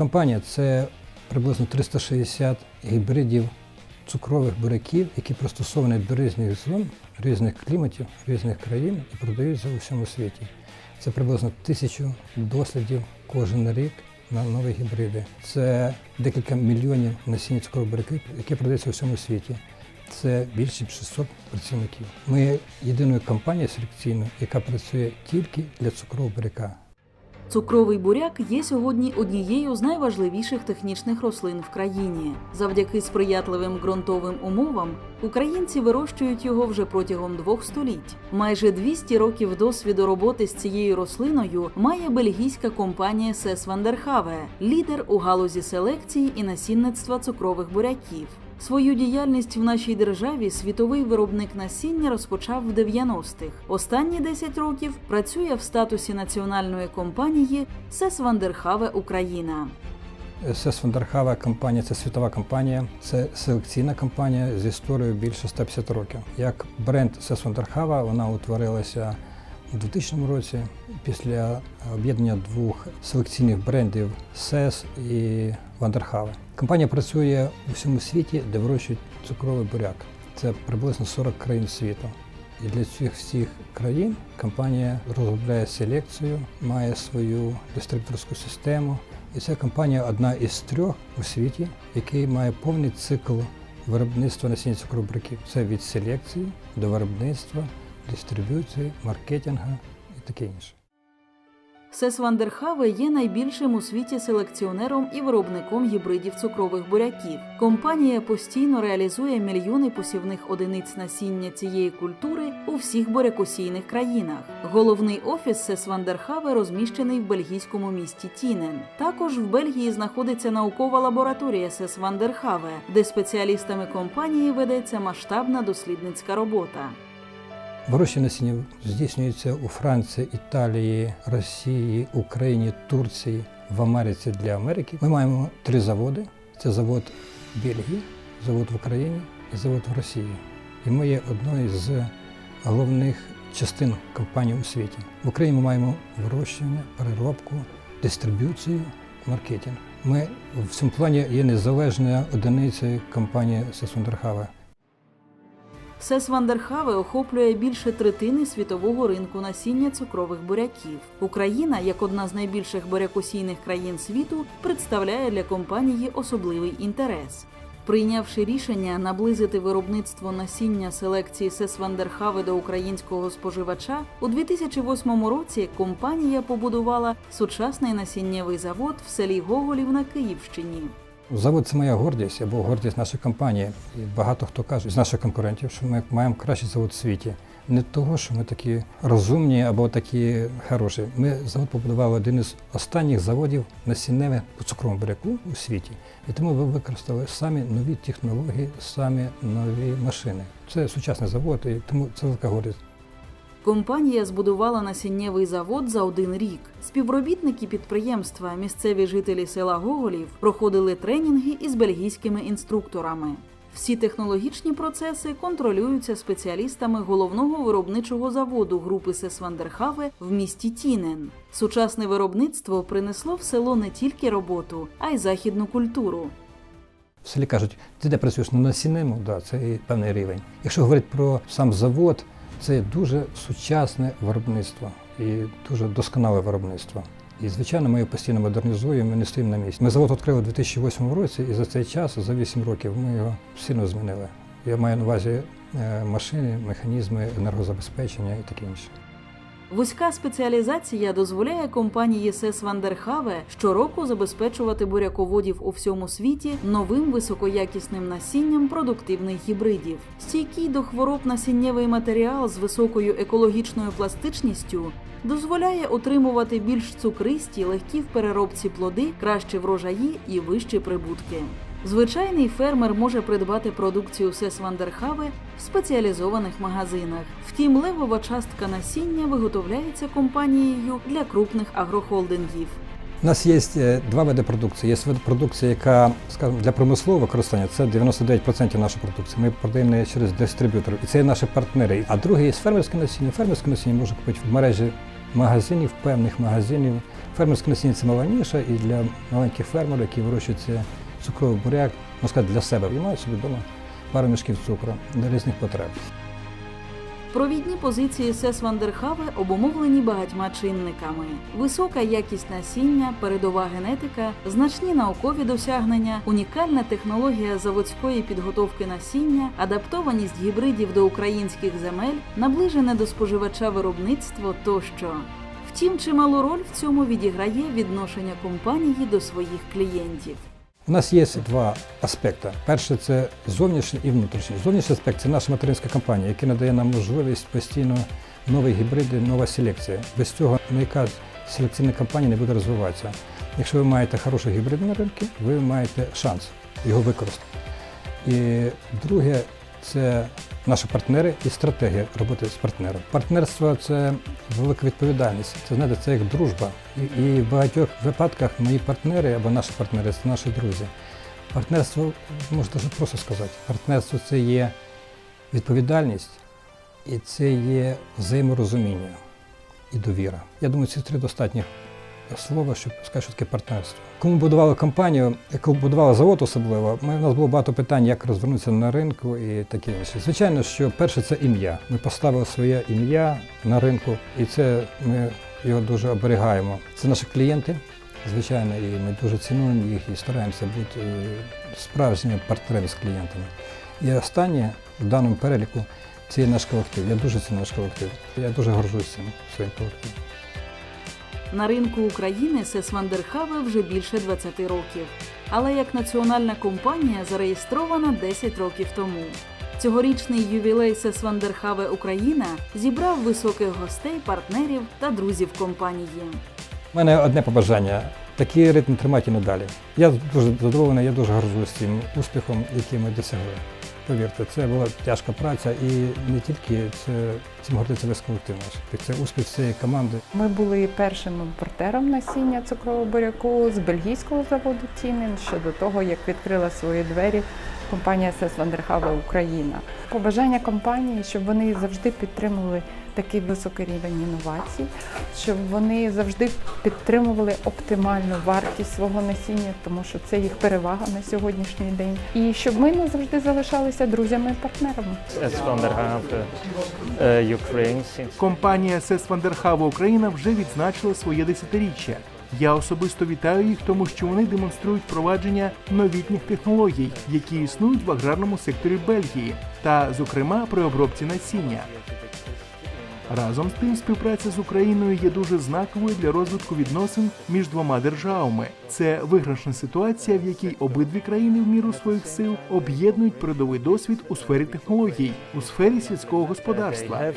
Компанія це приблизно 360 гібридів цукрових буряків, які пристосовані до різних зон, різних кліматів, різних країн і продаються у всьому світі. Це приблизно тисячу дослідів кожен рік на нові гібриди. Це декілька мільйонів насіння цукрових буряків, які продаються у всьому світі. Це більше 600 працівників. Ми єдиною компанією селекційною, яка працює тільки для цукрового буряка. Цукровий буряк є сьогодні однією з найважливіших технічних рослин в країні. Завдяки сприятливим ґрунтовим умовам українці вирощують його вже протягом двох століть. Майже 200 років досвіду роботи з цією рослиною має бельгійська компанія Сес Вандерхаве, лідер у галузі селекції і насінництва цукрових буряків. Свою діяльність в нашій державі світовий виробник насіння розпочав в 90-х. Останні 10 років працює в статусі національної компанії Сес Вандерхаве Україна. СС Вандерхава компанія це світова компанія, це селекційна компанія з історією більше 150 років. Як бренд СС Вандерхава вона утворилася у 2000 році після об'єднання двох селекційних брендів СЕС і Вандерхава. Компанія працює у всьому світі, де вирощують цукровий буряк. Це приблизно 40 країн світу. І для цих всіх країн компанія розробляє селекцію, має свою дистриб'юторську систему. І ця компанія одна із трьох у світі, який має повний цикл виробництва насіння цукробриків. Це від селекції до виробництва, дистриб'юції, маркетингу і таке інше. Сес Вандерхаве є найбільшим у світі селекціонером і виробником гібридів цукрових буряків. Компанія постійно реалізує мільйони посівних одиниць насіння цієї культури у всіх бурякосійних країнах. Головний офіс Сес Вандерхаве розміщений в бельгійському місті Тінен. Також в Бельгії знаходиться наукова лабораторія Сес Вандерхаве, де спеціалістами компанії ведеться масштабна дослідницька робота. Вирощення насіння здійснюється у Франції, Італії, Росії, Україні, Турції, в Америці для Америки. Ми маємо три заводи: це завод Бельгії, завод в Україні і завод в Росії. І ми є одною з головних частин компаній у світі. В Україні ми маємо вирощування, переробку, дистриб'юцію, маркетинг. Ми в цьому плані є незалежною одиницею компанії Сесундерхава. Сес Вандерхаве охоплює більше третини світового ринку насіння цукрових буряків. Україна, як одна з найбільших бурякосійних країн світу, представляє для компанії особливий інтерес. Прийнявши рішення наблизити виробництво насіння селекції Сес Вандерхаве до українського споживача, у 2008 році компанія побудувала сучасний насіннєвий завод в селі Гоголів на Київщині. Завод це моя гордість або гордість нашої компанії. І багато хто каже з наших конкурентів, що ми маємо кращий завод в світі. Не того, що ми такі розумні або такі хороші. Ми завод побудували один із останніх заводів насінневе по цукровому буряку у світі. І тому ви використали самі нові технології, самі нові машини. Це сучасний завод, і тому це велика гордість. Компанія збудувала насіннєвий завод за один рік. Співробітники підприємства, місцеві жителі села Гоголів, проходили тренінги із бельгійськими інструкторами. Всі технологічні процеси контролюються спеціалістами головного виробничого заводу групи Сесвандерхаве в місті Тінен. Сучасне виробництво принесло в село не тільки роботу, а й західну культуру. В селі кажуть, ти де працюєш на насіннему, да, це певний рівень. Якщо говорити про сам завод, це дуже сучасне виробництво і дуже досконале виробництво. І, звичайно, ми його постійно модернізуємо, ми не стоїмо на місці. Ми завод відкрили у 2008 році, і за цей час, за 8 років, ми його сильно змінили. Я маю на увазі е, машини, механізми, енергозабезпечення і таке інше. Вузька спеціалізація дозволяє компанії Сес Вандерхаве щороку забезпечувати буряководів у всьому світі новим високоякісним насінням продуктивних гібридів. Стійкий до хвороб насіннєвий матеріал з високою екологічною пластичністю дозволяє отримувати більш цукристі, легкі в переробці плоди, кращі врожаї і вищі прибутки. Звичайний фермер може придбати продукцію Сес Вандерхаве в спеціалізованих магазинах. Втім, левова частка насіння виготовляється компанією для крупних агрохолдингів. У нас є е, два види продукції. Є вид продукції, яка, скажімо, для промислового використання, це 99% нашої продукції. Ми продаємо її через дистриб'юторів, і це є наші партнери. А друге є фермерське насіння. Фермерське насіння можна купити в мережі магазинів, певних магазинів. Фермерське насіння це мала і для маленьких фермерів, які вирощують це цукровий буряк, можна для себе. І мають собі вдома пару мішків цукру для різних потреб. Провідні позиції СЕС Вандерхаве обумовлені багатьма чинниками: висока якість насіння, передова генетика, значні наукові досягнення, унікальна технологія заводської підготовки насіння, адаптованість гібридів до українських земель, наближене до споживача виробництво тощо. Втім, чималу роль в цьому відіграє відношення компанії до своїх клієнтів. У нас є два аспекти. Перше це зовнішній і внутрішній. Зовнішній аспект це наша материнська компанія, яка надає нам можливість постійно нові гібриди, нова селекція. Без цього ніяка селекційна компанія не буде розвиватися. Якщо ви маєте хороший гібрид на ринку, ви маєте шанс його використати. І друге це наші партнери і стратегія роботи з партнером. Партнерство це велика відповідальність. Це знаєте, це як дружба. І, в багатьох випадках мої партнери або наші партнери це наші друзі. Партнерство можна дуже просто сказати. Партнерство це є відповідальність і це є взаєморозуміння і довіра. Я думаю, ці три достатні слова, щоб сказати, що таке партнерство. Коли ми будували компанію, коли будували завод особливо, ми, у нас було багато питань, як розвернутися на ринку і таке інше. Звичайно, що перше це ім'я. Ми поставили своє ім'я на ринку, і це ми його дуже оберігаємо. Це наші клієнти, звичайно, і ми дуже цінуємо їх і стараємося бути е, справжніми партнерами з клієнтами. І останнє в даному переліку це є наш колектив. Я дуже ціную наш колектив. Я дуже горжусь цим своїм колективом. На ринку України СЕС Вандерхаве вже більше 20 років, але як національна компанія зареєстрована 10 років тому. Цьогорічний ювілей СЕС Вандерхаве Україна зібрав високих гостей, партнерів та друзів компанії. У мене одне побажання. Такий ритм тримати і надалі. Я дуже задоволений, я дуже горжусь цим успіхом, який ми досягли. Повірте, це була тяжка праця і не тільки це цим гордиться весь колектив наш. Це успіх цієї команди. Ми були першим імпортером насіння цукрового буряку з бельгійського заводу Тімін щодо того, як відкрила свої двері компанія СЕС Вандерхава Україна. Побажання компанії, щоб вони завжди підтримували такий високий рівень інновацій, щоб вони завжди підтримували оптимальну вартість свого насіння, тому що це їх перевага на сьогоднішній день. І щоб ми назавжди залишалися друзями і партнерами. since Компанія СЕС Вандерхава Україна вже відзначила своє десятиріччя. Я особисто вітаю їх, тому що вони демонструють впровадження новітніх технологій, які існують в аграрному секторі Бельгії, та, зокрема, при обробці насіння. Разом з тим, співпраця з Україною є дуже знаковою для розвитку відносин між двома державами. Це виграшна ситуація, в якій обидві країни в міру своїх сил об'єднують передовий досвід у сфері технологій, у сфері сільського господарства.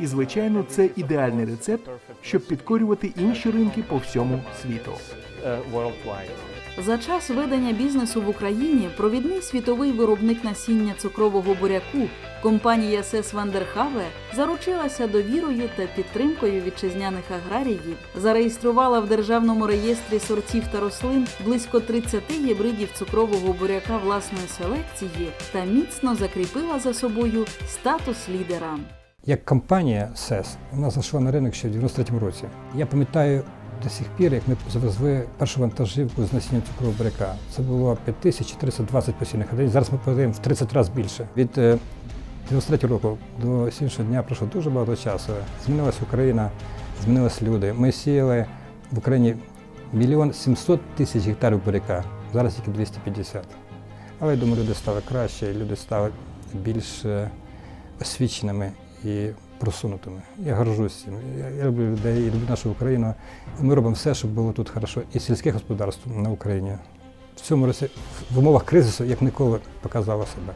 І звичайно, це ідеальний рецепт, щоб підкорювати інші ринки по всьому світу. За час ведення бізнесу в Україні провідний світовий виробник насіння цукрового буряку компанія СЕС Вандерхаве заручилася довірою та підтримкою вітчизняних аграріїв, зареєструвала в державному реєстрі сортів та рослин близько 30 гібридів цукрового буряка власної селекції та міцно закріпила за собою статус лідера. Як компанія СЕС, вона зайшла на ринок ще в 93-му році. Я пам'ятаю до сих пір, як ми завезли першу вантажівку з насіння цукрового буряка. Це було 5420 постійних одиниць. Зараз ми продаємо в 30 разів більше. Від е, 93 року до сьогоднішнього дня пройшло дуже багато часу. Змінилася Україна, змінилися люди. Ми сіяли в Україні мільйон 700 тисяч гектарів буряка, зараз тільки 250. Але я думаю, люди стали краще, люди стали більш е, освіченими і просунутими. Я горжусь цим. Я, люблю людей, я люблю нашу Україну. І ми робимо все, щоб було тут хорошо. І сільське господарство на Україні в цьому році в умовах кризису як ніколи показало себе.